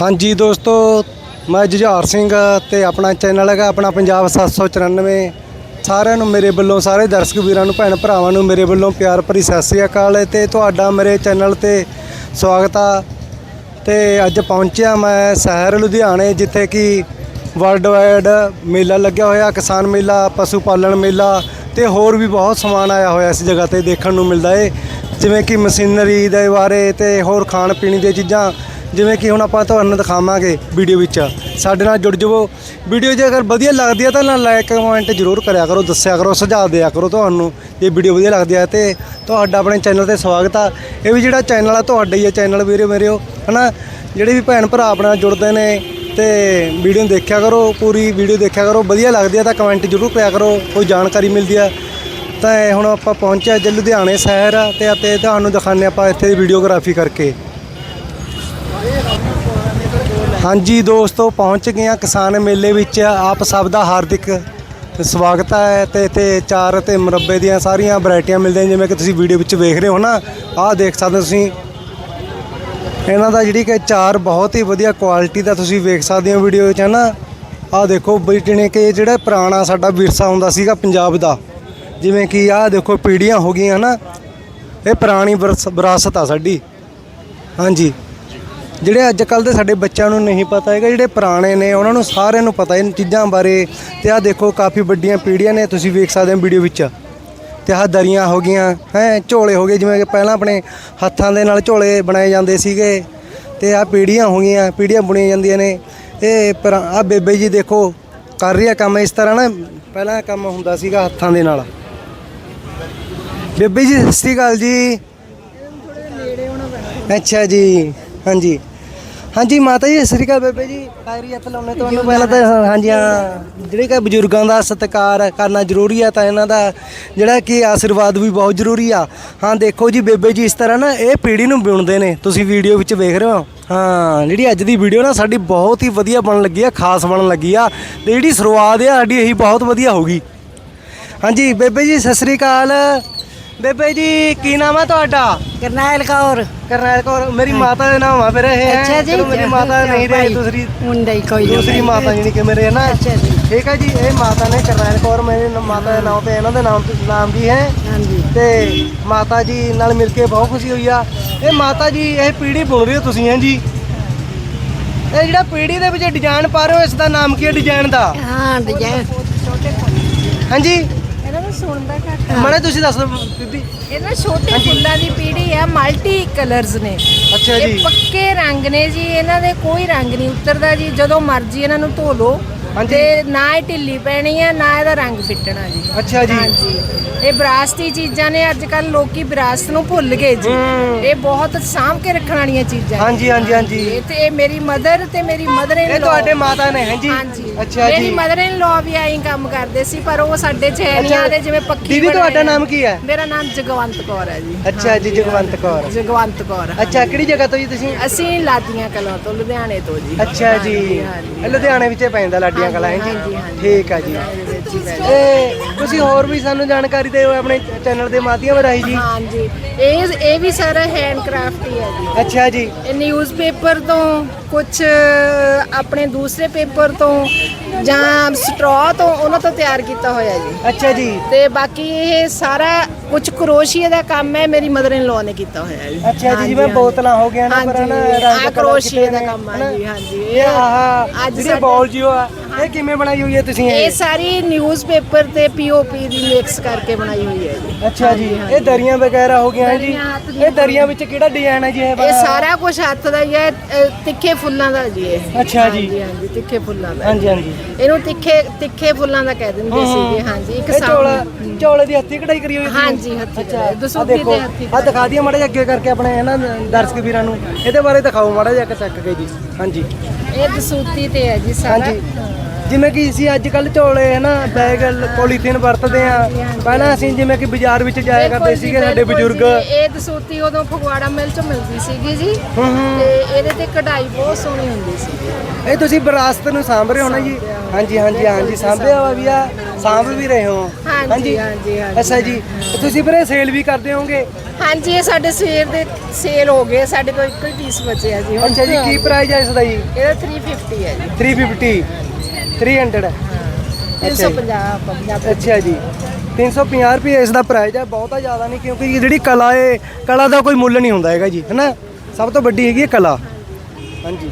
ਹਾਂਜੀ ਦੋਸਤੋ, ਮੈਂ ਜੁਝਾਰ ਸਿੰਘ ਤੇ ਆਪਣਾ ਚੈਨਲ ਹੈਗਾ, ਆਪਣਾ ਪੰਜਾਬ 794 ਸਾਰਿਆਂ ਨੂੰ ਮੇਰੇ ਵੱਲੋਂ, ਸਾਰੇ ਦਰਸ਼ਕ ਵੀਰਾਂ ਨੂੰ, ਭੈਣ ਭਰਾਵਾਂ ਨੂੰ ਮੇਰੇ ਵੱਲੋਂ ਪਿਆਰ ਭਰੀ ਸਤਿ ਸ੍ਰੀ ਅਕਾਲ ਤੇ ਤੁਹਾਡਾ ਮੇਰੇ ਚੈਨਲ ਤੇ ਸਵਾਗਤ ਆ। ਤੇ ਅੱਜ ਪਹੁੰਚਿਆ ਮੈਂ ਸ਼ਹਿਰ ਲੁਧਿਆਣੇ, ਜਿੱਥੇ ਕਿ ਵਰਲਡ ਵਾਈਡ ਮੇਲਾ ਲੱਗਿਆ ਹੋਇਆ, ਕਿਸਾਨ ਮੇਲਾ, ਪਸ਼ੂ ਪਾਲਣ ਮੇਲਾ ਤੇ ਹੋਰ ਵੀ ਬਹੁਤ ਸਮਾਨ ਆਇਆ ਹੋਇਆ ਇਸ ਜਗ੍ਹਾ ਤੇ ਦੇਖਣ ਨੂੰ ਮਿਲਦਾ ਏ। ਜਿਵੇਂ ਕਿ ਮਸ਼ੀਨਰੀ ਦੇ ਬਾਰੇ ਤੇ ਹੋਰ ਖਾਣ ਪੀਣ ਦੀਆਂ ਚੀਜ਼ਾਂ ਜਿਵੇਂ ਕਿ ਹੁਣ ਆਪਾਂ ਤੁਹਾਨੂੰ ਦਿਖਾਵਾਂਗੇ ਵੀਡੀਓ ਵਿੱਚ। ਸਾਡੇ ਨਾਲ ਜੁੜ ਜਾਵੋ। ਵੀਡੀਓ ਜੇ ਅਗਰ ਵਧੀਆ ਲੱਗਦੀ ਹੈ ਤਾਂ ਲਾਈਕ ਕਮੈਂਟ ਜ਼ਰੂਰ ਕਰਿਆ ਕਰੋ, ਦੱਸਿਆ ਕਰੋ, ਸੁਝਾਅ ਦਿਆ ਕਰੋ ਤੁਹਾਨੂੰ ਜੇ ਵੀਡੀਓ ਵਧੀਆ ਲੱਗਦੀ ਹੈ ਤੇ ਤੁਹਾਡਾ ਆਪਣੇ ਚੈਨਲ ਤੇ ਸਵਾਗਤ ਆ। ਇਹ ਵੀ ਜਿਹੜਾ ਚੈਨਲ ਆ, ਤੁਹਾਡਾ ਹੀ ਹੈ ਚੈਨਲ ਵੀਰੇ ਮੇਰਿਓ ਹਨਾ? ਜਿਹੜੇ ਵੀ ਭੈਣ ਭਰਾ ਆਪਣੇ ਨਾਲ ਜੁੜਦੇ ਨੇ ਤੇ ਵੀਡੀਓ ਨੂੰ ਦੇਖਿਆ ਕਰੋ, ਪੂਰੀ ਵੀਡੀਓ ਦੇਖਿਆ ਕਰੋ, ਵਧੀਆ ਲੱਗਦੀ ਹੈ ਤਾਂ ਕਮੈਂਟ ਜ਼ਰੂਰ ਕਰਿਆ ਕਰੋ, ਕੋਈ ਜਾਣਕਾਰੀ ਮਿਲਦੀ ਆ। ਤਾਂ ਇਹ ਹੁਣ ਆਪਾਂ ਪਹੁੰਚਿਆ ਜੇ ਲੁਧਿਆਣੇ ਸ਼ਹਿਰ ਆ ਤੇ ਅਤੇ ਤੁਹਾਨੂੰ ਦਿਖਾਉਂਦੇ ਆਪਾਂ ਇੱਥੇ ਦੀ ਵੀਡੀਓਗ੍ਰਾਫੀ ਕਰਕੇ। ਹਾਂਜੀ ਦੋਸਤੋ, ਪਹੁੰਚ ਗਏ ਹਾਂ ਕਿਸਾਨ ਮੇਲੇ ਵਿੱਚ। ਆਪ ਸਭ ਦਾ ਹਾਰਦਿਕ ਸਵਾਗਤ ਹੈ ਤੇ ਇੱਥੇ ਚਾਰ ਤੇ ਮੁਰੱਬੇ ਦੀਆਂ ਸਾਰੀਆਂ ਵੈਰਾਈਟੀਆਂ ਮਿਲਦੀਆਂ ਜਿਵੇਂ ਕਿ ਤੁਸੀਂ ਵੀਡੀਓ ਵਿੱਚ ਵੇਖ ਰਹੇ ਹੋ ਨਾ। ਆਹ ਦੇਖ ਸਕਦੇ ਹੋ ਤੁਸੀਂ। ਇਹਨਾਂ ਦਾ ਜਿਹੜੀ ਕਿ ਚਾਰ ਬਹੁਤ ਹੀ ਵਧੀਆ ਕੁਆਲਿਟੀ ਦਾ ਤੁਸੀਂ ਵੇਖ ਸਕਦੇ ਹੋ ਵੀਡੀਓ ਵਿੱਚ, ਹੈ ਨਾ। ਆਹ ਦੇਖੋ ਬਈ ਜਿਵੇਂ ਕਿ ਜਿਹੜਾ ਪੁਰਾਣਾ ਸਾਡਾ ਵਿਰਸਾ ਹੁੰਦਾ ਸੀਗਾ ਪੰਜਾਬ ਦਾ, ਜਿਵੇਂ ਕਿ ਆਹ ਦੇਖੋ ਪੀੜ੍ਹੀਆਂ ਹੋ ਗਈਆਂ ਨਾ। ਇਹ ਪੁਰਾਣੀ ਵਿਰਸ- ਵਿਰਾਸਤ ਆ ਸਾਡੀ। ਹਾਂਜੀ। ਜਿਹੜੇ ਅੱਜ ਕੱਲ ਦੇ ਸਾਡੇ ਬੱਚਿਆਂ ਨੂੰ ਨਹੀਂ ਪਤਾ ਹੈਗਾ, ਜਿਹੜੇ ਪੁਰਾਣੇ ਨੇ, ਉਹਨਾਂ ਨੂੰ ਸਾਰਿਆਂ ਨੂੰ ਪਤਾ ਇਹਨਾਂ ਚੀਜ਼ਾਂ ਬਾਰੇ। ਤੇ ਆਹ ਦੇਖੋ, ਕਾਫੀ ਵੱਡੀਆਂ ਪੀੜ੍ਹੀਆਂ ਨੇ, ਤੁਸੀਂ ਵੇਖ ਸਕਦੇ ਹੋ ਵੀਡੀਓ ਵਿੱਚ। ਤੇ ਆਹ ਦਰੀਆਂ ਹੋ ਗਈਆਂ, ਹੈ, ਝੋਲੇ ਹੋ ਗਏ, ਜਿਵੇਂ ਕਿ ਪਹਿਲਾਂ ਆਪਣੇ ਹੱਥਾਂ ਦੇ ਨਾਲ ਝੋਲੇ ਬਣਾਏ ਜਾਂਦੇ ਸੀਗੇ। ਤੇ ਆਹ ਪੀੜ੍ਹੀਆਂ ਹੋ ਗਈਆਂ, ਪੀੜ੍ਹੀਆਂ ਬੁਣੀਆਂ ਜਾਂਦੀਆਂ ਨੇ। ਇਹ ਪਰ ਆਹ ਬੇਬੇ ਜੀ ਦੇਖੋ, ਕਰ ਰਹੀ ਆ ਕੰਮ, ਇਸ ਤਰ੍ਹਾਂ ਨਾ, ਪਹਿਲਾਂ ਕੰਮ ਹੁੰਦਾ ਸੀਗਾ ਹੱਥਾਂ ਦੇ ਨਾਲ। ਬੇਬੇ ਜੀ, ਸਤਿ ਸ਼੍ਰੀ ਅਕਾਲ ਜੀ। ਅੱਛਾ ਜੀ। ਹਾਂਜੀ। ਹਾਂਜੀ, ਮਾਤਾ ਜੀ, ਸਤਿ ਸ਼੍ਰੀ ਅਕਾਲ ਬੇਬੇ ਜੀ। ਪੈਰੀ ਹੱਥ ਲਾਉਣੇ ਤੁਹਾਨੂੰ ਪਹਿਲਾਂ ਤਾਂ ਹਾਂਜੀ, ਹਾਂ। ਜਿਹੜੇ ਕਿ ਬਜ਼ੁਰਗਾਂ ਦਾ ਸਤਿਕਾਰ ਕਰਨਾ ਜ਼ਰੂਰੀ ਆ ਤਾਂ ਇਹਨਾਂ ਦਾ ਜਿਹੜਾ ਕਿ ਆਸ਼ੀਰਵਾਦ ਵੀ ਬਹੁਤ ਜ਼ਰੂਰੀ ਆ। ਹਾਂ, ਦੇਖੋ ਜੀ ਬੇਬੇ ਜੀ, ਇਸ ਤਰ੍ਹਾਂ ਨਾ ਇਹ ਪੀੜੀ ਨੂੰ ਬੁਣਦੇ ਨੇ। ਤੁਸੀਂ ਵੀਡੀਓ ਵਿੱਚ ਵੇਖ ਰਹੇ ਹੋ। ਹਾਂ, ਜਿਹੜੀ ਅੱਜ ਦੀ ਵੀਡੀਓ ਨਾ ਸਾਡੀ ਬਹੁਤ ਹੀ ਵਧੀਆ ਬਣਨ ਲੱਗੀ ਆ, ਖਾਸ ਬਣਨ ਲੱਗੀ ਆ। ਤੇ ਜਿਹੜੀ ਸ਼ੁਰੂਆਤ ਆ, ਸਾਡੀ ਇਹੀ ਬਹੁਤ ਵਧੀਆ ਹੋਊਗੀ ਹਾਂਜੀ, ਬੇਬੇ ਜੀ, ਸਤਿ ਸ਼੍ਰੀ ਅਕਾਲ। ਬੇਬੇ ਜੀ ਕੀ ਨਾਮ ਆ ਤੁਹਾਡਾ? ਕਰਨੈਲ ਕੌਰ। ਕਰਨੈਲ ਕੌਰ ਮੇਰੀ ਮਾਤਾ ਦਾ ਨਾਮ ਆ ਫਿਰ ਇਹ ਅੱਛਾ ਜੀ। ਚਲੋ ਮੇਰੀ ਮਾਤਾ ਨਹੀਂ ਰਹੀ ਦੂਸਰੀ ਮੁੰਡਾ ਹੀ ਕੋਈ ਦੂਸਰੀ ਮਾਤਾ ਜਿਹੜੀ ਕਿ ਮੇਰੇ ਹੈ ਨਾ। ਅੱਛਾ ਜੀ। ਠੀਕ ਹੈ ਜੀ ਇਹ ਮਾਤਾ ਨੇ ਕਰਨੈਲ ਕੌਰ ਮੇਰੇ ਨ- ਮਾਤਾ ਦਾ ਨਾਮ ਤੇ ਇਹਨਾਂ ਦੇ ਨਾਮ ਤੇ ਨਾਮ ਵੀ ਹੈ। ਹਾਂਜੀ। ਤੇ ਮਾਤਾ ਜੀ ਨਾਲ ਮਿਲ ਕੇ ਬਹੁਤ ਖੁਸ਼ੀ ਹੋਈ ਆ। ਇਹ ਮਾਤਾ ਜੀ ਇਹ ਪੀੜੀ ਬੁਣ ਰਹੇ ਹੋ ਤੁਸੀਂ ਹੈ ਜੀ? ਇਹ ਜਿਹੜਾ ਪੀੜੀ ਦੇ ਵਿੱਚ ਡਿਜ਼ਾਈਨ ਪਾ ਰਹੇ ਹੋ ਇਸ ਦਾ ਨਾਮ ਕੀ ਹੈ ਡਿਜ਼ਾਈਨ ਦਾ? ਹਾਂ ਡਿਜ਼ਾਈਨ। ਹਾਂਜੀ ਸੁਣਦਾ ਘੱਟ ਮੜੇ ਤੁਸੀਂ ਦੱਸ ਦਿਓ ਬੀਬੀ। ਇਹਨਾਂ ਛੋਟੇ ਫੁੱਲਾਂ ਦੀ ਪੀੜੀ ਆ ਮਲਟੀ ਕਲਰਸ ਨੇ। ਅੱਛਾ ਇਹ ਜੀ। ਪੱਕੇ ਰੰਗ ਨੇ ਜੀ ਇਹਨਾਂ ਦੇ ਕੋਈ ਰੰਗ ਨਹੀਂ ਉਤਰਦਾ ਜੀ ਜਦੋਂ ਮਰਜ਼ੀ ਇਹਨਾਂ ਨੂੰ ਧੋ ਲਓ। ਹਾਂਜੀ। ਤੇ ਨਾ ਇਹ ਢਿੱਲੀ ਪੈਣੀ ਹੈ ਨਾ ਇਹਦਾ ਰੰਗ ਫਿੱਟਣਾ ਜੀ। ਅੱਛਾ ਜੀ। ਹਾਂਜੀ। ਇਹ ਵਿਰਾਸਤੀ ਚੀਜ਼ਾਂ ਨੇ ਅੱਜ ਕੱਲ ਲੋਕੀ ਵਿਰਾਸਤ ਨੂੰ ਭੁੱਲ ਗਏ ਜੀ। ਹੂੰ। ਇਹ ਬਹੁਤ ਸਾਂਭ ਕੇ ਰੱਖਣ ਵਾਲੀਆਂ ਚੀਜ਼ਾਂ ਨੇ। ਹਾਂਜੀ ਹਾਂਜੀ ਹਾਂਜੀ। ਇਹ ਤੇ ਇਹ ਮੇਰੀ ਮਦਰ ਤੇ ਮੇਰੀ ਮਦਰ ਇਨ ਇਹ ਤੁਹਾਡੇ ਮਾਤਾ ਨੇ ਹੈ ਜੀ ਹਾਂਜੀ। ਅੱਛਾ ਮੇਰੀ ਜੀ। ਮਦਰ ਇਨ ਲੋ ਵੀ ਆਈ ਕੰਮ ਕਰਦੇ ਸੀ ਪਰ ਉਹ ਸਾਡੇ ਚੈਨੀਆਂ ਦੇ ਜਿਵੇਂ ਪੱਕੀ ਦੀਦੀ ਤੁਹਾਡਾ। ਨਾਮ ਕੀ ਹੈ? ਮੇਰਾ ਨਾਮ ਜਗਵੰਤ ਕੌਰ ਹੈ ਜੀ। ਅੱਛਾ ਜੀ ਜਗਵੰਤ ਕੌਰ। ਜਗਵੰਤ ਕੌਰ ਅੱਛਾ ਕਿਹੜੀ ਜਗ੍ਹਾ ਤੋਂ ਜੀ ਤੁਸੀਂ? ਅਸੀਂ ਲਾਦੀਆਂ ਕਲਾਂ ਤੋਂ ਲੁਧਿਆਣੇ ਤੋਂ ਜੀ। ਅੱਛਾ ਜੀ। ਹਾਂਜੀ, ਹਾਂਜੀ। ਲੁਧਿਆਣੇ ਵਿੱਚ ਪੈਂਦਾ ਲਾਡੀਆਂ ਕਲਾ ਹੈ ਜੀ। ਠੀਕ ਆ ਜੀ। ਇਹ ਤੁਸੀਂ ਹੋਰ ਵੀ ਸਾਨੂੰ ਜਾਣਕਾਰੀ ਦਿਓ ਆਪਣੇ ਚੈਨਲ ਦੇ ਮਾਧਿਅਮ ਰਾਹੀਂ ਜੀ। ਹਾਂਜੀ। ਇਹ ਇਹ ਵੀ ਸਾਰਾ ਹੈਂਡ ਕਰਾਫਟ ਹੀ ਹੈ ਜੀ। ਅੱਛਾ ਜੀ। ਇਹ ਨਿਊਜ਼ਪੇਪਰ ਤੋਂ ਕੁਝ ਆਪਣੇ ਦੂਸਰੇ ਪੇਪਰ ਤੋਂ ਜਾਂ ਸਟ੍ਰॉ ਤੋਂ ਉਹਨਾਂ ਤੋਂ ਤਿਆਰ ਕੀਤਾ ਹੋਇਆ ਜੀ। ਅੱਛਾ ਜੀ। ਤੇ ਬਾਕੀ ਇਹ ਸਾਰਾ ਕੁਝ ਕਰੋਸ਼ੀਏ ਦਾ ਕੰਮ ਹੈ ਮੇਰੀ ਮਦਰ ਇਨ ਲਾਅ ਨੇ ਕੀਤਾ ਹੋਇਆ ਜੀ। ਅੱਛਾ ਜੀ ਜਿਵੇਂ। ਬੋਤਲਾਂ ਹੋ ਗਿਆ ਨਾ ਪਰ ਨਾ ਕਰੋਸ਼ੀਏ ਦਾ ਕੰਮ ਹੈ? ਜੀ ਹਾਂਜੀ। ਇਹ ਆਹ ਅੱਜ ਜਿਹੜੀ ਬੋਲ ਜਿਓ ਆ ਇਹ ਕਿਵੇਂ ਬਣਾਈ ਹੋਈ ਹੈ ਤੁਸੀਂ ਇਹ? ਇਹ ਸਾਰੀ ਨਿਊਜ਼ਪੇਪਰ ਤੇ ਪੀਓਪੀ ਦੀ ਮਿਕਸ ਕਰਕੇ ਬਣਾਈ ਹੋਈ ਹੈ ਜੀ। ਅੱਛਾ ਜੀ ਇਹ ਦਰੀਆਂ ਵਗੈਰਾ ਹੋ ਗਈਆਂ ਜੀ। ਦਰੀਆਂ ਹੱਥ ਦੀਆਂ ਇਹ ਦਰੀਆਂ ਵਿੱਚ ਕਿਹੜਾ ਡਿਜ਼ਾਈਨ ਹੈ ਜੀ ਇਹ ਇਹ ਵਾਲਾ? ਸਾਰਾ ਕੁਝ ਹੱਥ ਦਾ ਹੀ ਹੈ ਤਿੱਖੇ ਫੁੱਲਾਂ ਦਾ ਜੀ ਇਹ। ਅੱਛਾ ਜੀ। ਹਾਂਜੀ ਹਾਂਜੀ ਤਿੱਖੇ ਫੁੱਲਾਂ ਦਾ। ਹਾਂਜੀ ਹਾਂਜੀ। ਇਹਨੂੰ ਤਿੱਖੇ ਤਿੱਖੇ ਫੁੱਲਾਂ ਦਾ ਕਹਿ ਦਿੰਦੇ ਹਮ, ਸੀਗੇ ਹਾਂਜੀ ਇੱਕ ਇਹ ਚੌਲ ਸਾਹਮਣੇ। ਚੌਲੇ ਦੀ ਹੱਥੀ ਕਢਾਈ ਕਰੀ ਹੋਈ ਹੈ ਤੁਸੀਂ? ਹਾਂਜੀ ਹੱਥੀ ਅੱਛਾ। ਕਢਾਈ, ਆਹ ਦੇਖੋ ਹੱਥੀ ਆ ਦਿਖਾ ਦਈਏ ਮਾੜਾ ਜਿਹਾ ਅੱਗੇ ਕਰਕੇ ਆਪਣੇ ਇਹਨਾਂ ਦਰਸ਼ਕ ਵੀਰਾਂ ਨੂੰ। ਇਹਦੇ ਬਾਰੇ ਦਿਖਾਓ ਮਾੜਾ ਜਿਹਾ ਚੱਕ ਕੇ ਜੀ। ਹਾਂਜੀ। ਇਹ ਦਸੂਤੀ ਤੇ ਹੈ ਜੀ ਸਾਰਾ। ਹਾਂਜੀ। ਜਿਵੇਂ ਕਿ ਅਸੀਂ ਅੱਜ ਕੱਲ ਝੋਲੇ ਹੈ ਨਾ ਬੈਗ ਪੋਲੀਥੀਨ ਵਰਤਦੇ ਆ ਪਹਿਲਾਂ ਅਸੀਂ ਜਿਵੇਂ ਕਿ ਬਾਜ਼ਾਰ ਵਿੱਚ ਜਾਇਆ ਕਰਦੇ ਸੀਗੇ ਸਾਡੇ ਬਜ਼ੁਰਗ। ਇਹ ਦਸੂਤੀ ਉਦੋਂ ਫਗਵਾੜਾ ਮਿਲ ਚੋਂ ਮਿਲਦੀ ਸੀਗੀ ਜੀ। ਤੇ ਇਹਦੇ ਤੇ ਕਢਾਈ ਬਹੁਤ ਸੋਹਣੀ ਹੁੰਦੀ ਸੀ। ਇਹ ਤੁਸੀਂ ਵਿਰਾਸਤ ਨੂੰ ਸਾਂਭ ਰਹੇ ਹੋ ਨਾ ਜੀ? ਹਾਂਜੀ ਹਾਂਜੀ ਹਾਂਜੀ ਸਾਂਭਿਆ ਵਾ ਵੀ ਆ? ਸਾਂਭ ਵੀ ਰਹੇ ਹੋ। ਹਾਂਜੀ ਅੱਛਾ ਜੀ। ਤੁਸੀਂ ਫਿਰ ਇਹ ਸੇਲ ਵੀ ਕਰਦੇ ਹੋਵੋਗੇ? ਹਾਂਜੀ ਇਹ ਸਾਡੇ ਸਵੇਰ ਦੇ ਸੇਲ ਹੋ ਗਏ। ਸਾਡੇ ਕੋਲ ਇੱਕੋ ਹੀ ਪੀਸ ਬਚਿਆ ਜੀ। ਅੱਛਾ ਜੀ ਕੀ ਪ੍ਰਾਈਸ ਹੈ ਇਸ ਦਾ ਜੀ? ਇਹਦਾ 350 ਹੈ ਜੀ। 350 300 350 50 ਅੱਛਾ ਜੀ। 350 ਰੁਪਏ ਇਸ ਦਾ ਪ੍ਰਾਈਸ ਹੈ। ਬਹੁਤਾ ਜ਼ਿਆਦਾ ਨਹੀਂ ਕਿਉਂਕਿ ਇਹ ਜਿਹੜੀ ਕਲਾ ਹੈ ਕਲਾ ਦਾ ਕੋਈ ਮੁੱਲ ਨਹੀਂ ਹੁੰਦਾ ਹੈਗਾ ਜੀ ਹੈਨਾ? ਸਭ ਤੋਂ ਵੱਡੀ ਹੈਗੀ ਹੈ ਕਲਾ। ਹਾਂਜੀ।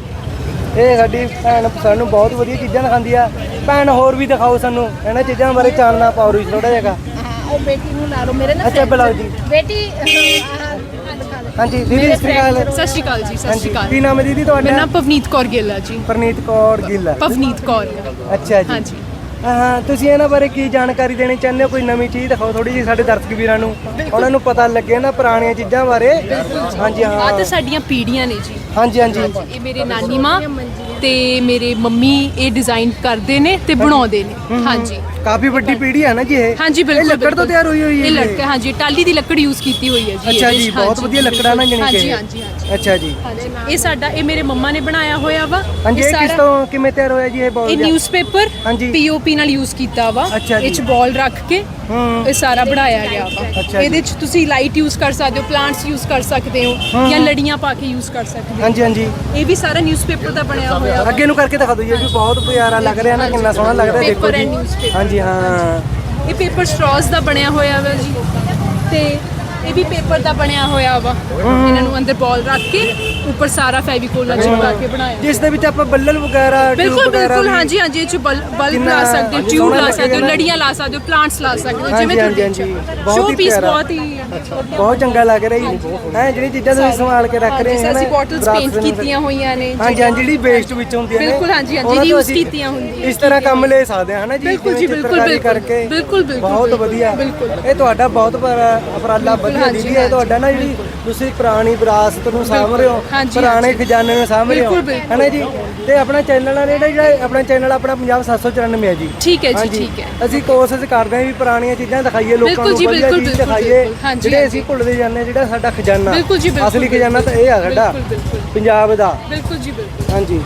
ਇਹ ਸਾਡੀ ਭੈਣ ਸਾਨੂੰ ਬਹੁਤ ਵਧੀਆ ਚੀਜ਼ਾਂ ਦਿਖਾਉਂਦੀ ਆ। ਭੈਣ ਹੋਰ ਵੀ ਦਿਖਾਓ ਸਾਨੂੰ ਇਹਨਾਂ ਚੀਜ਼ਾਂ ਬਾਰੇ ਚਾਨਣਾ ਪਾਓ ਜੀ ਥੋੜਾ ਜਿਹਾ। ਹਾਂ ਉਹ ਬੇਟੀ ਨੂੰ ਲਾ ਲਓ। ਮੇਰੇ ਨਾਲ ਅੱਛਾ, ਬੁਲਾਓ ਜੀ। ਬੇਟੀ। ਹਾਂਜੀ ਦੀਦੀ ਮੇਰੇ ਸਤਿ ਸ਼੍ਰੀ ਅਕਾਲ। ਸਤਿ ਸ਼੍ਰੀ ਅਕਾਲ ਜੀ ਸਤਿ ਸ਼੍ਰੀ ਅਕਾਲ। ਕੀ ਨਾਮ ਹੈ ਦੀਦੀ ਮੇਰਾ ਤੁਹਾਡਾ ਨਾਮ ਪਵਨੀਤ ਕੌਰ ਗਿੱਲ ਹੈ ਜੀ। ਪਰਨੀਤ ਕੌਰ ਗਿੱਲ ਪਵਨੀਤ ਕੌਰ। ਅੱਛਾ ਜੀ। ਹਾਂਜੀ। ਹਾਂ ਤੁਸੀਂ ਇਹਨਾਂ ਬਾਰੇ ਕੀ ਜਾਣਕਾਰੀ ਦੇਣੀ ਚਾਹੁੰਦੇ ਹੋ? ਕੋਈ ਨਵੀਂ ਚੀਜ਼ ਦਿਖਾਓ ਥੋੜੀ ਜਿਹੀ ਸਾਡੇ ਦਰਸ਼ਕ ਵੀਰਾਂ ਨੂੰ। ਉਹਨਾਂ ਨੂੰ ਪਤਾ ਲੱਗੇ ਨਾ ਪੁਰਾਣੀਆਂ ਚੀਜ਼ਾਂ ਬਾਰੇ। ਹਾਂਜੀ ਆ ਹਾਂ ਤਾਂ ਸਾਡੀਆਂ ਪੀੜ੍ਹੀਆਂ ਨੇ ਜੀ। ਹਾਂਜੀ ਹਾਂਜੀ। ਇਹ ਮੇਰੇ ਨਾਨੀ ਮਾਂ ਤੇ ਮੇਰੇ ਮੰਮੀ ਇਹ ਡਿਜ਼ਾਈਨ ਕਰਦੇ ਨੇ ਤੇ ਬਣਾਉਂਦੇ ਨੇ। ਹਾਂਜੀ। ਕਾਫੀ ਵੱਡੀ ਪੀੜ੍ਹੀ ਹੈ ਨਾ ਜੀ ਇਹ। ਹਾਂਜੀ ਬਿਲਕੁਲ ਲੱਕੜ ਤੋਂ। ਤਿਆਰ ਹੋਈ ਹੋਈ ਹੈ ਇਹ ਲੱਕੜ ਹਾਂਜੀ ਟਾਲੀ ਦੀ ਲੱਕੜ ਯੂਜ਼ ਕੀਤੀ ਹੋਈ ਹੈ ਜੀ ਅੱਛਾ ਜੀ ਬਹੁਤ ਵਧੀਆ ਲੱਕੜਾਂ ਨਾ ਜਣੀ ਹਾਂਜੀ ਹਾਂਜੀ ਹਾਂਜੀ। ਅੱਛਾ ਜੀ। ਹਾਂਜੀ। ਇਹ ਸਾਡਾ ਇਹ ਮੇਰੇ ਮੰਮਾ ਨੇ ਬਣਾਇਆ ਹੋਇਆ ਵਾ। ਹਾਂਜੀ ਇਹ ਕਿਸ ਤੋਂ ਕਿਵੇਂ ਤਿਆਰ ਹੋਇਆ ਜੀ ਇਹ ਬੋਲ ਇਹ ਨਿਊਜ਼ਪੇਪਰ ਹਾਂਜੀ। ਪੀਓਪੀ ਨਾਲ ਯੂਜ਼ ਕੀਤਾ ਵਾ। ਅੱਛਾ ਜੀ। ਇਹ ਚ ਬਾਲ ਰੱਖ ਕੇ ਹੂੰ। ਇਹ ਸਾਰਾ ਬਣਾਇਆ ਗਿਆ ਵਾ। ਜੀ। ਇਹਦੇ ਚ ਤੁਸੀਂ ਲਾਈਟ ਯੂਜ਼ ਕਰ ਸਕਦੇ ਹੋ ਪਲਾਂਟਸ ਯੂਜ਼ ਕਰ ਸਕਦੇ ਹੋ ਜਾਂ ਲੜੀਆਂ ਪਾ ਕੇ ਯੂਜ਼ ਕਰ ਸਕਦੇ ਹੋ। ਹਾਂਜੀ ਹਾਂਜੀ। ਇਹ ਵੀ ਸਾਰਾ ਨਿਊਜ਼ਪੇਪਰ ਦਾ ਬਣਿਆ ਹੋਇਆ ਵਾ। ਅੱਗੇ ਨੂੰ ਕਰਕੇ ਦਿਖਾ ਦਿਓ ਜੀ ਇਹ ਵੀ ਬਹੁਤ ਪਿਆਰਾ ਲੱਗ ਰਿਹਾ ਨਾ ਕਿੰਨਾ ਸੋਹਣਾ ਲੱਗ ਰਿਹਾ ਦੇਖੋ Paper ਜੀ। and newspaper. ਹਾਂਜੀ ਹਾਂ। ਇਹ ਪੇਪਰ ਸਟ੍ਰॉस ਦਾ ਬਣਿਆ ਹੋਇਆ ਵਾ ਜੀ। ਤੇ ਇਹ ਵੀ ਪੇਪਰ ਦਾ ਬਣਿਆ ਹੋਇਆ ਵਾ। ਇਹਨਾਂ ਨੂੰ ਅੰਦਰ ਬਾਲ ਰੱਖ ਕੇ ਉੱਪਰ ਸਾਰਾ ਫੈਵੀਕੋਲ ਨਾਲ ਚਿਪਕਾ ਕੇ ਬਣਾਇਆ ਜਿਸ ਦੇ ਵਿੱਚ ਆਪਾਂ ਬੱਲਲ ਵਗੈਰਾ ਬਿਲਕੁਲ ਬਿਲਕੁਲ ਹਾਂਜੀ ਹਾਂਜੀ ਇਹ ਚ ਬਲਬ ਲਾ ਸਕਦੇ ਹੋ ਟਿਊਬ ਲਾ ਸਕਦੇ ਹੋ। ਲੜੀਆਂ ਲਾ ਸਕਦੇ ਹੋ ਪਲਾਂਟਸ ਲਾ ਸਕਦੇ ਹੋ ਜਿਵੇਂ ਤੁਹਾਡੀ ਇੱਛਾ ਬਹੁਤ ਸ਼ੋ ਪੀਸ। ਬਹੁਤ ਹੀ ਬਹੁਤ ਚੰਗਾ ਲੱਗ ਰਿਹਾ ਜੀ ਹੈ ਜਿਹੜੀ ਚੀਜ਼ਾਂ ਤੁਸੀਂ ਸੰਭਾਲ ਕੇ ਰੱਖ ਰਹੇ ਹੋ ਅਸੀਂ paint ਨੂੰ- ਕੀਤੀਆਂ ਹੋਈਆਂ ਨੇ ਹਾਂਜੀ ਹਾਂਜੀ ਜਿਹੜੀ ਵੇਸਟ ਵਿੱਚ ਹੁੰਦੀਆਂ ਨੇ ਬਿਲਕੁਲ, ਹਾਂਜੀ, ਹਾਂਜੀ, ਅਸੀਂ ਕੀਤੀਆਂ ਹੁੰਦੀਆਂ। ਇਸ ਤਰ੍ਹਾਂ ਕੰਮ ਲੈ ਸਕਦੇ ਹਾਂ ਹਨਾ ਜੀ ਬਿਲਕੁਲ ਜੀ, ਬਿਲਕੁਲ, ਬਿਲਕੁਲ। ਬਿਲਕੁਲ, ਬਹੁਤ ਵਧੀਆ। ਇਹ ਤੁਹਾਡਾ ਬਹੁਤ ਉਪਰਾਲਾ ਵਧੀਆ ਦੀਦੀ ਹੈ ਤੁਹਾਡਾ ਨਾ ਜਿਹੜੀ ਤੁਸੀਂ ਪੁਰਾਣੀ ਵਿਰਾਸਤ ਨੂੰ ਸਾਂਭ ਰਹੇ ਹੋ ਹਾਂਜੀ, ਪੁਰਾਣੇ। ਖਜ਼ਾਨੇ ਨੂੰ ਸਾਂਭ ਰਹੇ ਹੋ ਬਿਲਕੁਲ, ਬਿਲਕੁਲ। ਹਨਾ ਜੀ ਤੇ ਆਪਣਾ ਚੈਨਲ ਆ ਜਿਹੜਾ ਜਿਹੜਾ ਆਪਣਾ ਚੈਨਲ ਆਪਣਾ ਪੰਜਾਬ 794 ਹੈ ਜੀ ਠੀਕ ਹੈ ਜੀ ਹਾਂਜੀ। ਠੀਕ ਹੈ ਅਸੀਂ ਕੋਸ਼ਿਸ਼ ਕਰਦੇ ਹਾਂ ਵੀ ਪੁਰਾਣੀਆਂ ਚੀਜ਼ਾਂ ਦਿਖਾਈਏ ਲੋਕਾਂ ਬਿਲਕੁਲ ਨੂੰ ਜੀ, ਵਧੀਆ ਬਿਲਕੁਲ, ਚੀਜ਼ ਬਿਲਕੁਲ, ਦਿਖਾਈਏ ਬਿਲਕੁਲ। ਹਾਂਜੀ, ਜਿਹੜੇ। ਅਸੀਂ ਭੁੱਲਦੇ ਜਾਂਦੇ ਹਾਂ, ਜਿਹੜਾ ਸਾਡਾ ਖਜ਼ਾਨਾ ਬਿਲਕੁਲ ਜੀ, ਬਿਲਕੁਲ, ਅਸਲੀ। ਖਜ਼ਾਨਾ ਤਾਂ ਇਹ ਆ ਸਾਡਾ ਬਿਲਕੁਲ, ਬਿਲਕੁਲ। ਪੰਜਾਬ ਦਾ ਬਿਲਕੁਲ ਜੀ ਬਿਲਕੁਲ ਹਾਂਜੀ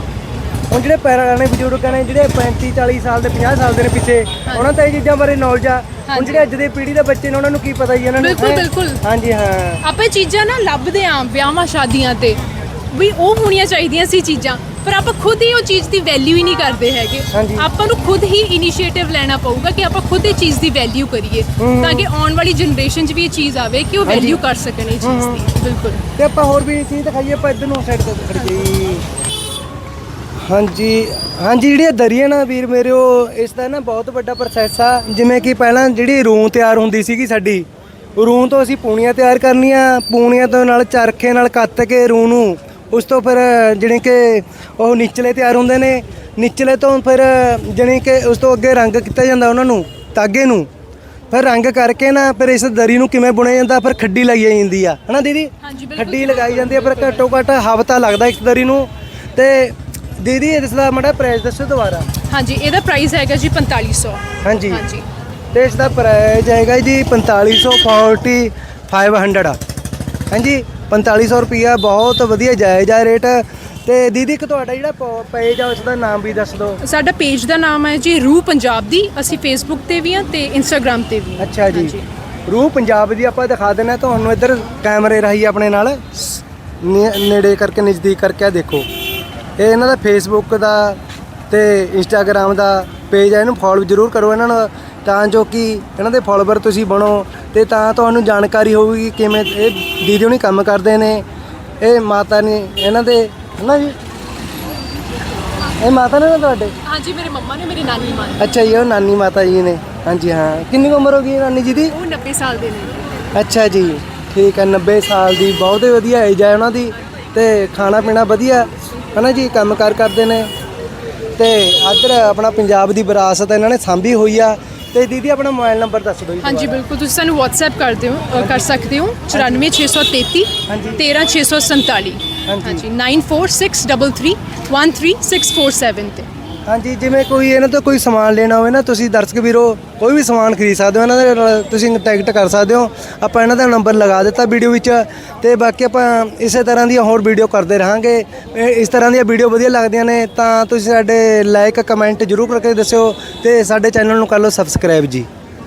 ਹੁਣ ਜਿਹੜੇ ਪੁਰਾਣੇ ਬਜ਼ੁਰਗ ਨੇ ਜਿਹੜੇ 35 40 ਸਾਲ ਦੇ 50 ਸਾਲ ਦੇ ਨੇ ਪਿੱਛੇ ਉਹਨਾਂ ਤਾਂ ਇਹ ਚੀਜ਼ਾਂ ਬਾਰੇ ਨੌਲੇਜ ਆ ਹੁਣ ਹਾਂਜੀ। ਜਿਹੜੇ ਅੱਜ ਦੇ ਪੀੜ੍ਹੀ ਦੇ ਬੱਚੇ ਨੇ ਉਹਨਾਂ ਨੂੰ ਕੀ ਪਤਾ ਜੀ ਇਹਨਾਂ ਨੂੰ ਬਿਲਕੁਲ, ਹੈਂ? ਬਿਲਕੁਲ। ਹਾਂਜੀ ਹਾਂ ਆਪਾਂ ਚੀਜ਼ਾਂ ਨਾ ਲੱਭਦੇ ਆਂ ਵਿਆਹਾਂ ਸ਼ਾਦੀਆਂ ਤੇ ਵੀ ਉਹ ਹੋਣੀਆਂ ਚਾਹੀਦੀਆਂ ਸੀ ਚੀਜ਼ਾਂ ਪਰ ਆਪਾਂ ਖੁਦ ਹੀ ਉਹ ਚੀਜ਼ ਦੀ ਵੈਲਿਊ ਹੀ ਨਹੀਂ ਕਰਦੇ ਹੈਗੇ ਹਾਂਜੀ। ਆਪਾਂ ਨੂੰ ਖੁਦ ਹੀ ਇਨੀਸ਼ੀਏਟਿਵ ਲੈਣਾ ਪਊਗਾ ਕਿ ਆਪਾਂ ਖੁਦ ਇਹ ਚੀਜ਼ ਦੀ ਵੈਲਿਊ ਕਰੀਏ। ਤਾਂ ਕਿ ਆਉਣ ਵਾਲੀ ਜਨਰੇਸ਼ਨ 'ਚ ਵੀ ਇਹ ਚੀਜ਼ ਆਵੇ ਕਿ ਉਹ ਹਾਂਜੀ। ਵੈਲਿਊ ਕਰ ਸਕਣ ਇਹ ਚੀਜ਼ ਦੀ ਬਿਲਕੁਲ ਤੇ ਆਪਾਂ ਹੋਰ ਵੀ ਚੀਜ਼ ਦਿਖਾਈਏ ਆਪਾਂ ਇੱਧਰ ਨੂੰ ਸਾਈਡ ਤੋਂ ਖੜ ਗਈ ਹਾਂਜੀ ਹਾਂਜੀ ਜਿਹੜੀ ਇਹ ਦਰੀ ਹੈ ਨਾ ਵੀਰ ਮੇਰੇ ਉਹ ਇਸ ਦਾ ਨਾ ਬਹੁਤ ਵੱਡਾ ਪ੍ਰੋਸੈਸ ਆ ਜਿਵੇਂ ਕਿ ਪਹਿਲਾਂ ਜਿਹੜੀ ਰੂੰ ਤਿਆਰ ਹੁੰਦੀ ਸੀਗੀ ਸਾਡੀ ਰੂੰ ਤੋਂ ਅਸੀਂ ਪੂਣੀਆਂ ਤਿਆਰ ਕਰਨੀਆਂ ਪੂਣੀਆਂ ਤੋਂ ਨਾਲ ਚਰਖੇ ਨਾਲ ਕੱਤ ਕੇ ਰੂੰ ਨੂੰ ਉਸ ਤੋਂ ਫਿਰ ਜਿਹੜੇ ਕਿ ਉਹ ਨਿਚਲੇ ਤਿਆਰ ਹੁੰਦੇ ਨੇ। ਨਿਚਲੇ ਤੋਂ ਫਿਰ ਜਾਣੀ ਕਿ ਉਸ ਤੋਂ ਅੱਗੇ ਰੰਗ ਕੀਤਾ ਜਾਂਦਾ ਉਹਨਾਂ ਨੂੰ ਤਾਗੇ ਨੂੰ। ਫਿਰ ਰੰਗ ਕਰਕੇ ਨਾ ਫਿਰ ਇਸ ਦਰੀ ਨੂੰ ਕਿਵੇਂ ਬੁਣਿਆ ਜਾਂਦਾ ਫਿਰ ਖੱਡੀ ਲਾਈ ਜਾਂਦੀ ਆ। ਹਨਾ ਦੀਦੀ। ਖੱਡੀ ਲਗਾਈ ਜਾਂਦੀ ਆ ਫਿਰ ਘੱਟੋ ਘੱਟ ਹਫਤਾ ਲੱਗਦਾ ਇਸ ਦਰੀ ਨੂੰ। ਤੇ ਦੀਦੀ ਇਸ ਦਾ ਮੜਾ ਪ੍ਰਾਈਸ ਦੱਸੋ ਦੁਬਾਰਾ। ਹਾਂਜੀ ਇਹਦਾ ਪ੍ਰਾਈਸ ਹੈਗਾ ਜੀ 4500 ਹਾਂਜੀ। ਹਾਂਜੀ। ਤੇ ਇਸ ਦਾ ਪ੍ਰਾਈਸ ਹੈਗਾ ਜੀ 4540 500 ਆ। ਹਾਂਜੀ? 4500 ਰੁਪਿਆ ਬਹੁਤ ਵਧੀਆ ਜਾਇਜ਼ ਆ ਰੇਟ। ਤੇ ਦੀਦੀ ਇੱਕ ਤੁਹਾਡਾ ਜਿਹੜਾ ਪੇਜ ਆ ਉਸ ਦਾ ਨਾਮ ਵੀ ਦੱਸ ਦਿਓ। ਸਾਡਾ ਪੇਜ ਦਾ ਨਾਮ ਹੈ ਜੀ ਰੂ ਪੰਜਾਬ ਦੀ। ਅਸੀਂ ਫੇਸਬੁੱਕ ਤੇ ਵੀ ਹਾਂ ਤੇ ਇੰਸਟਾਗ੍ਰam ਤੇ ਵੀ। ਅੱਛਾ ਜੀ। ਰੂਹ ਪੰਜਾਬ ਦੀ ਆਪਾਂ ਦਿਖਾ ਹਾਂ। ਤੁਹਾਨੂੰ ਇੱਧਰ ਕੈਮਰੇ ਰਾਹੀਂ ਆਪਣੇ ਨਾਲ ਨੇੜੇ ਕਰਕੇ ਨਜ਼ਦੀਕ ਕਰਕੇ ਆ ਦੇਖੋ। ਇਹ ਇਹਨਾਂ ਦਾ ਫੇਸਬੁੱਕ ਦਾ ਤੇ ਇੰਸਟਾਗ੍ਰam ਦਾ ਪੇਜ ਹੈ ਇਹਨੂੰ ਫੋਲੋ ਜ਼ਰੂਰ ਕਰੋ। ਇਹਨਾਂ ਨੂੰ ਤਾਂ ਜੋ ਕਿ ਇਹਨਾਂ ਦੇ ਫੋਲੋਵਰ ਤੁਸੀਂ ਬਣੋ ਤੇ ਤਾਂ ਤੁਹਾਨੂੰ ਜਾਣਕਾਰੀ ਹੋਊਗੀ ਕਿਵੇਂ ਇਹ ਦੀਦੀ ਹੁਣੀ ਕੰਮ ਕਰਦੇ ਨੇ। ਇਹ ਮਾਤਾ ਨੇ ਇਹਨਾਂ ਦੇ ਹਨਾ ਜੀ? ਇਹ ਮਾਤਾ ਨੇ ਨਾ ਤੁਹਾਡੇ? ਹਾਂਜੀ ਮੇਰੇ ਮੰਮਾ ਨੇ ਮੇਰੀ ਨਾਨੀ ਮਾਂ। ਅੱਛਾ ਜੀ ਉਹ ਨਾਨੀ ਮਾਤਾ ਜੀ ਨੇ। ਹਾਂਜੀ ਹਾਂ। ਕਿੰਨੀ ਕੁ ਉਮਰ ਹੋ ਗਈ ਹੈ ਨਾਨੀ ਜੀ ਦੀ? ਉਹ 90 ਸਾਲ ਦੇ ਨੇ। ਅੱਛਾ ਜੀ ਠੀਕ ਹੈ 90 ਸਾਲ ਦੀ। ਬਹੁਤ ਹੀ ਵਧੀਆ ਏਜ ਹੈ ਉਹਨਾਂ ਦੀ ਤੇ ਖਾਣਾ ਪੀਣਾ ਵਧੀਆ ਹਨਾ ਜੀ? ਕੰਮਕਾਰ ਕਰਦੇ ਨੇ। ਤੇ ਇੱਧਰ ਆਪਣਾ ਪੰਜਾਬ ਦੀ ਵਿਰਾਸਤ ਇਹਨਾਂ ਨੇ ਸਾਂਭੀ ਹੋਈ ਆ। ਤੇ ਦੀਦੀ ਆਪਣਾ ਮੋਬਾਈਲ ਨੰਬਰ ਦੱਸ ਦਿਓ ਜੀ ਹਾਂਜੀ ਦੁਬਾਰਾ। ਬਿਲਕੁਲ ਤੁਸੀਂ ਸਾਨੂੰ WhatsApp ਕਰ ਦਿਓ ਅ, ਕਰ ਸਕਦੇ ਹੋ 94633 ਹਾਂਜੀ। 13647 ਹਾਂਜੀ। ਹਾਂਜੀ 9463313647 ਤੇ ਹਾਂਜੀ, ਜਿਵੇਂ ਕੋਈ ਇਹਨਾਂ ਤੋਂ ਕੋਈ ਸਮਾਨ ਲੈਣਾ ਹੋਵੇ ਨਾ, ਤੁਸੀਂ ਦਰਸ਼ਕ ਵੀਰੋ, ਕੋਈ ਵੀ ਸਮਾਨ ਖਰੀਦ ਸਕਦੇ ਹੋ, ਇਹਨਾਂ ਦੇ ਨਾਲ ਤੁਸੀਂ ਕੰਟੈਕਟ ਕਰ ਸਕਦੇ ਹੋ। ਆਪਾਂ ਇਹਨਾਂ ਦਾ ਨੰਬਰ ਲਗਾ ਦਿੱਤਾ ਵੀਡੀਓ ਵਿੱਚ ਤੇ ਬਾਕੀ ਆਪਾਂ ਇਸੇ ਤਰ੍ਹਾਂ ਦੀਆਂ ਹੋਰ ਵੀਡੀਓ ਕਰਦੇ ਰਹਾਂਗੇ। ਇਹ- ਇਸ ਤਰ੍ਹਾਂ ਦੀਆਂ ਵੀਡੀਓ ਵਧੀਆ ਲੱਗਦੀਆਂ ਨੇ ਤਾਂ ਤੁਸੀਂ ਸਾਡੇ ਲਾਈਕ ਕਮੈਂਟ ਜ਼ਰੂਰ ਕਰਕੇ ਦੱਸਿਓ ਤੇ ਸਾਡੇ ਚੈਨਲ ਨੂੰ ਕਰ ਲਓ ਸਬਸਕ੍ਰਾਈਬ ਜੀ।